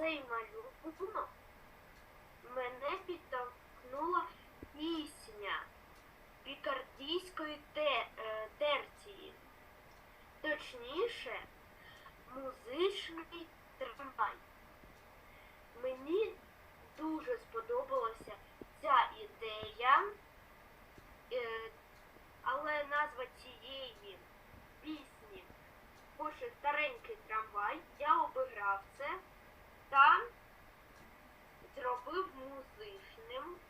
цей малюнок мене підтолкнула пісня пікардійської е, терції. Точніше, музичний трамвай. Мені дуже сподобалася ця ідея, е, але назва цієї пісні Боже старенький трамвай. Я обіграв це зробив музичним.